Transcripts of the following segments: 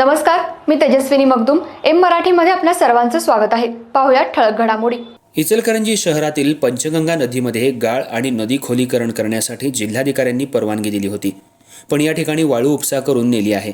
नमस्कार मी तेजस्विनी मगदुम. एम मराठीमध्ये आपल्या सर्वांचं स्वागत आहे. पाहुयात ठळक घडामोडी. इचलकरंजी शहरातील पंचगंगा नदीमध्ये गाळ आणि नदी खोलीकरण करण्यासाठी जिल्हाधिकाऱ्यांनी परवानगी दिली होती. पण या ठिकाणी वाळू उपसा करून नेली आहे.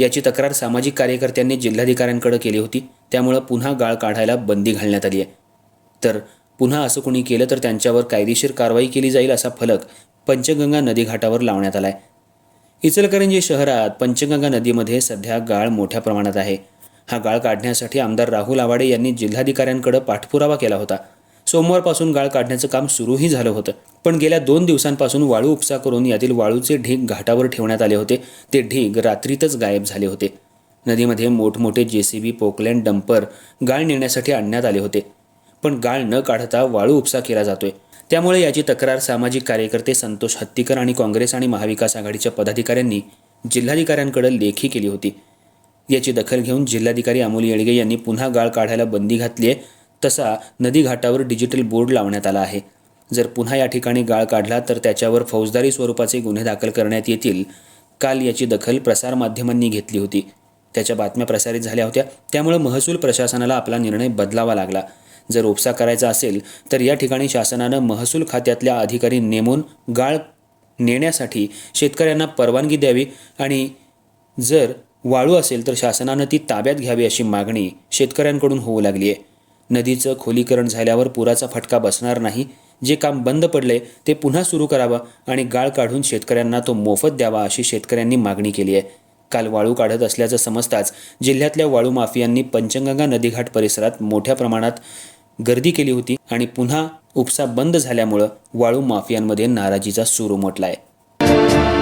याची तक्रार सामाजिक कार्यकर्त्यांनी जिल्हाधिकाऱ्यांकडे केली होती. त्यामुळं पुन्हा गाळ काढायला बंदी घालण्यात आली आहे. तर पुन्हा असं कोणी केलं तर त्यांच्यावर कायदेशीर कारवाई केली जाईल असा फलक पंचगंगा नदीघाटावर लावण्यात आला आहे इचलकरंजी शहरात पंचगंगा नदीमध्ये सध्या गाळ मोठ्या प्रमाणात आहे. हा गाळ काढण्यासाठी आमदार राहुल आवाडे यांनी जिल्हाधिकाऱ्यांकडे पाठपुरावा केला होता. सोमवारपासून गाळ काढण्याचं काम सुरूही झालं होतं. पण गेल्या दोन दिवसांपासून वाळू उपसा करून यातील वाळूचे ढीग घाटावर ठेवण्यात आले होते. ते ढीग रात्रीतच गायब झाले होते. नदीमध्ये मोठमोठे जेसीबी पोकलँड डंपर गाळ नेण्यासाठी आणण्यात आले होते. पण गाळ न काढता वाळू उपसा केला जातोय. त्यामुळे याची तक्रार सामाजिक कार्यकर्ते संतोष हत्तीकर आणि काँग्रेस आणि महाविकास आघाडीच्या पदाधिकाऱ्यांनी जिल्हाधिकाऱ्यांकडे लेखी केली होती. याची दखल घेऊन जिल्हाधिकारी अमोल येळगे यांनी पुन्हा गाळ काढायला बंदी घातली आहे तसा नदी घाटावर डिजिटल बोर्ड लावण्यात आला आहे. जर पुन्हा या ठिकाणी गाळ काढला तर त्याच्यावर फौजदारी स्वरूपाचे गुन्हे दाखल करण्यात येतील. काल याची दखल प्रसारमाध्यमांनी घेतली होती. त्याच्या बातम्या प्रसारित झाल्या होत्या. त्यामुळे महसूल प्रशासनाला आपला निर्णय बदलावा लागला. जर उपसा करायचा असेल तर या ठिकाणी शासनानं महसूल खात्यातल्या अधिकारी नेमून गाळ नेण्यासाठी शेतकऱ्यांना परवानगी द्यावी आणि जर वाळू असेल तर शासनानं ती ताब्यात घ्यावी अशी मागणी शेतकऱ्यांकडून होऊ लागली आहे. नदीचं खोलीकरण झाल्यावर पुराचा फटका बसणार नाही. जे काम बंद पडले ते पुन्हा सुरू करावं आणि गाळ काढून शेतकऱ्यांना तो मोफत द्यावा अशी शेतकऱ्यांनी मागणी केली आहे. काल वाळू काढत असल्याचं समजताच जिल्ह्यातल्या वाळू माफियांनी पंचगंगा नदीघाट परिसरात मोठ्या प्रमाणात गर्दी केली होती आणि पुन्हा उपसा बंद झाल्यामुळं वाळू माफियांमध्ये नाराजीचा सूर उमटलाय.